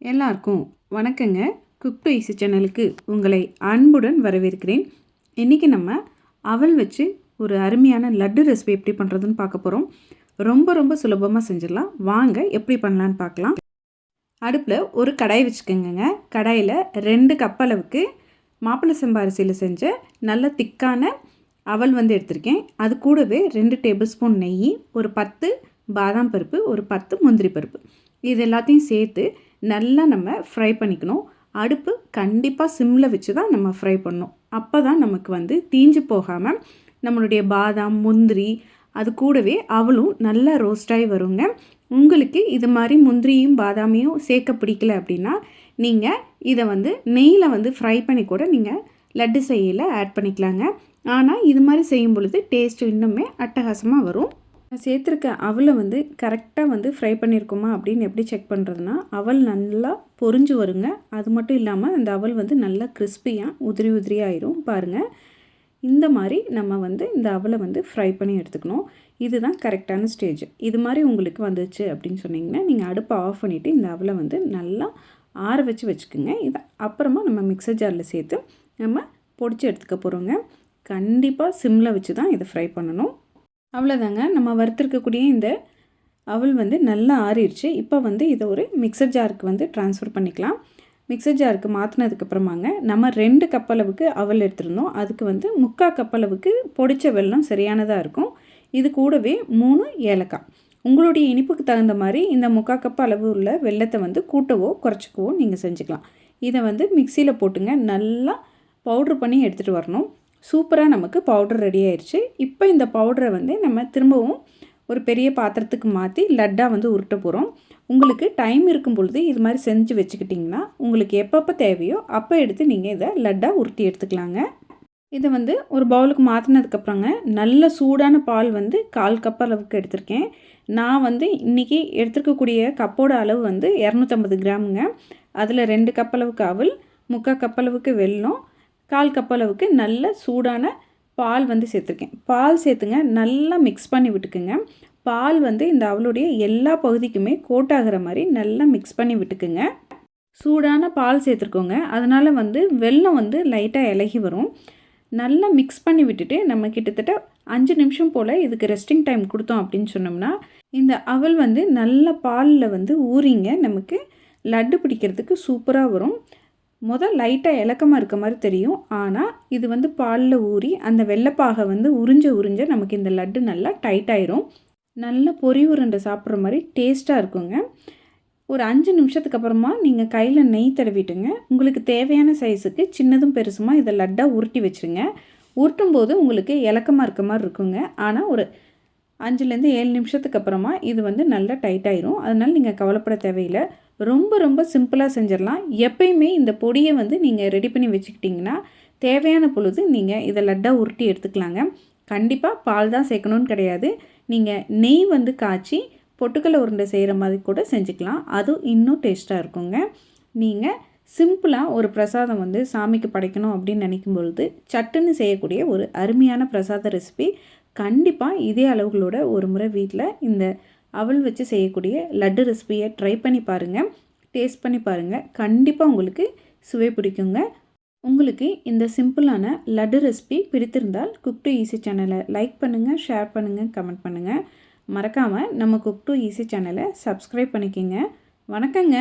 எல்லாருக்கும் வணக்கங்க. Cook to easy சேனலுக்கு உங்களை அன்புடன் வரவேற்கிறேன். இன்றைக்கி நம்ம அவல் வச்சு ஒரு அருமையான லட்டு ரெசிபி எப்படி பண்ணுறதுன்னு பார்க்க போகிறோம் ரொம்ப ரொம்ப சுலபமாக செஞ்சிடலாம். வாங்க எப்படி பண்ணலான்னு பார்க்கலாம். அடுப்பில் ஒரு கடாய் வச்சுக்கோங்க கடாயில் ரெண்டு கப் அளவுக்கு மாப்பிள்ளை செம்பா அரிசியில் செஞ்ச நல்ல திக்கான அவல் வந்து எடுத்திருக்கேன். அது கூடவே ரெண்டு டேபிள் ஸ்பூன் நெய் ஒரு பத்து பாதாம் பருப்பு ஒரு பத்து முந்திரி பருப்பு. இது எல்லாத்தையும் சேர்த்து நல்லா நம்ம ஃப்ரை பண்ணிக்கணும். அடுப்பு கண்டிப்பாக சிம்மில் வச்சு தான் நம்ம ஃப்ரை பண்ணணும். அப்போ தான் நமக்கு வந்து தீஞ்சு போகாமல் நம்மளுடைய பாதாம் முந்திரி அது கூடவே அவளும் நல்லா ரோஸ்டாகி வருங்க. உங்களுக்கு இது மாதிரி முந்திரியும் பாதாமையும் சேர்க்க பிடிக்கல அப்படின்னா நீங்கள் இதை வந்து நெய்யில் வந்து ஃப்ரை பண்ணி கூட நீங்கள் லட்டு செய்யல ஆட் பண்ணிக்கலாங்க. ஆனால் இது மாதிரி செய்யும் பொழுது டேஸ்ட் இன்னுமே அட்டகாசமாக வரும். நான் சேர்த்துருக்க அவலை வந்து கரெக்டாக வந்து ஃப்ரை பண்ணியிருக்கோமா அப்படின்னு எப்படி செக் பண்ணுறதுனா அவல் நல்லா பொறிஞ்சு வருங்க. அது மட்டும் இல்லாமல் அந்த அவல் வந்து நல்லா கிறிஸ்பியாக உதிரி உதிரியாயிரும் பாருங்கள் இந்த மாதிரி நம்ம வந்து இந்த அவலை வந்து ஃப்ரை பண்ணி எடுத்துக்கணும். இதுதான் கரெக்டான ஸ்டேஜ் இது மாதிரி உங்களுக்கு வந்துச்சு அப்படின்னு சொன்னிங்கன்னா நீங்கள் அடுப்பை ஆஃப் பண்ணிவிட்டு இந்த அவலை வந்து நல்லா ஆற வச்சு வச்சுக்கோங்க. இதை அப்புறமா நம்ம மிக்சர் ஜாரில் சேர்த்து நம்ம பொடிச்சு எடுத்துக்க போகிறோங்க கண்டிப்பாக சிம்மில் வச்சு தான் இதை ஃப்ரை பண்ணணும். அவ்வளோதாங்க நம்ம வறுத்துருக்கக்கூடிய இந்த அவள் வந்து நல்லா ஆறிடுச்சு. இப்போ வந்து இதை ஒரு மிக்சர் ஜாருக்கு வந்து ட்ரான்ஸ்ஃபர் பண்ணிக்கலாம். மிக்சர் ஜாருக்கு மாற்றினதுக்கப்புறமாங்க நம்ம ரெண்டு கப் அளவுக்கு அவல் எடுத்திருந்தோம். அதுக்கு வந்து முக்கால் கப் அளவுக்கு பொடிச்ச வெல்லம் சரியானதாக இருக்கும். இது கூடவே மூணு ஏலக்காய். உங்களுடைய இனிப்புக்கு தகுந்த மாதிரி இந்த முக்கால் கப் அளவு உள்ள வெள்ளத்தை வந்து கூட்டவோ குறைச்சிக்கவோ நீங்கள் செஞ்சுக்கலாம். இதை வந்து மிக்சியில் போட்டுங்க. நல்லா பவுட்ரு பண்ணி எடுத்துகிட்டு வரணும். சூப்பராக நமக்கு பவுடர் ரெடி ஆயிடுச்சு இப்போ இந்த பவுடரை வந்து நம்ம திரும்பவும் ஒரு பெரிய பாத்திரத்துக்கு மாற்றி லட்டாக வந்து உருட்ட போகிறோம் உங்களுக்கு டைம் இருக்கும் பொழுது இது மாதிரி செஞ்சு வச்சுக்கிட்டிங்கன்னா உங்களுக்கு எப்பப்போ தேவையோ அப்போ எடுத்து நீங்கள் இதை லட்டாக உருட்டி எடுத்துக்கலாங்க. இதை வந்து ஒரு பவுலுக்கு மாற்றினதுக்கப்புறங்க நல்ல சூடான பால் வந்து கால் கப் அளவுக்கு எடுத்திருக்கேன். நான் வந்து இன்றைக்கி எடுத்துருக்கக்கூடிய கப்போட அளவு வந்து இரநூத்தம்பது கிராமுங்க. அதில் ரெண்டு கப் அளவுக்கு அவள் முக்கால் கப் அளவுக்கு வெல்லம் கால் கப் அளவுக்கு நல்ல சூடான பால் வந்து சேர்த்துருக்கேன். பால் சேர்த்துங்க நல்லா மிக்ஸ் பண்ணி விட்டுக்குங்க. பால் வந்து இந்த அவளுடைய எல்லா பகுதிக்குமே கோட்டாகிற மாதிரி நல்லா மிக்ஸ் பண்ணி விட்டுக்குங்க. சூடான பால் சேர்த்துருக்கோங்க. அதனால் வந்து வெள்ளம் வந்து லைட்டாக இலகி வரும். நல்லா மிக்ஸ் பண்ணி விட்டுட்டு நம்ம கிட்டத்தட்ட அஞ்சு நிமிஷம் போல் இதுக்கு ரெஸ்டிங் டைம் கொடுத்தோம் அப்படின்னு சொன்னோம்னா இந்த அவல் வந்து நல்ல பாலில் வந்து ஊறிங்க. நமக்கு லட்டு பிடிக்கிறதுக்கு சூப்பராக வரும். முதல் லைட்டாக இலக்கமாக இருக்க மாதிரி தெரியும். ஆனால் இது வந்து பாலில் ஊறி அந்த வெள்ளைப்பாகை வந்து உறிஞ்ச உறிஞ்ச நமக்கு இந்த லட்டு நல்லா டைட் ஆயிரும். நல்ல பொறி உருண்டை சாப்பிட்ற மாதிரி டேஸ்ட்டாக இருக்குங்க. ஒரு அஞ்சு நிமிஷத்துக்கு அப்புறமா நீங்கள் கையில் நெய் தடவிட்டுங்க. உங்களுக்கு தேவையான சைஸுக்கு சின்னதும் பெருசுமா இதை லட்டாக உருட்டி வச்சுருங்க. உருட்டும் போது உங்களுக்கு இலக்கமாக இருக்க மாதிரி இருக்குங்க. ஆனால் ஒரு அஞ்சுலேருந்து ஏழு நிமிஷத்துக்கு அப்புறமா இது வந்து நல்லா டைட் ஆயிரும். அதனால் நீங்கள் கவலைப்பட தேவையில்லை. ரொம்ப ரொம்ப சிம்பிளாக செஞ்சிடலாம். எப்பயுமே இந்த பொடியை வந்து நீங்கள் ரெடி பண்ணி வச்சுக்கிட்டிங்கன்னா தேவையான பொழுது நீங்கள் இதை லட்டாக உருட்டி எடுத்துக்கலாங்க. கண்டிப்பாக பால் தான் சேர்க்கணுன்னு கிடையாது. நீங்கள் நெய் வந்து காய்ச்சி பொட்டுக்கடலை உருண்டை செய்கிற மாதிரி கூட செஞ்சுக்கலாம். அதுவும் இன்னும் டேஸ்ட்டாக இருக்குங்க. நீங்கள் சிம்பிளாக ஒரு பிரசாதம் வந்து சாமிக்கு படைக்கணும் அப்படின்னு நினைக்கும் பொழுது சட்டுன்னு செய்யக்கூடிய ஒரு அருமையான பிரசாத ரெசிபி கண்டிப்பாக இதே அளவுகளோட ஒரு முறை வீட்டில் இந்த அவள் வச்சு செய்யக்கூடிய லட்டு ரெசிபியை ட்ரை பண்ணி பாருங்கள் டேஸ்ட் பண்ணி பாருங்கள் கண்டிப்பாக உங்களுக்கு சுவை பிடிக்குங்க. உங்களுக்கு இந்த சிம்பிளான லட்டு ரெசிபி பிடித்திருந்தால் குக் டு ஈஸி சேனலை லைக் பண்ணுங்கள் ஷேர் பண்ணுங்கள் கமெண்ட் பண்ணுங்கள் மறக்காமல் நம்ம குக் டு ஈஸி சேனலை சப்ஸ்கிரைப் பண்ணிக்கோங்க. வணக்கங்க.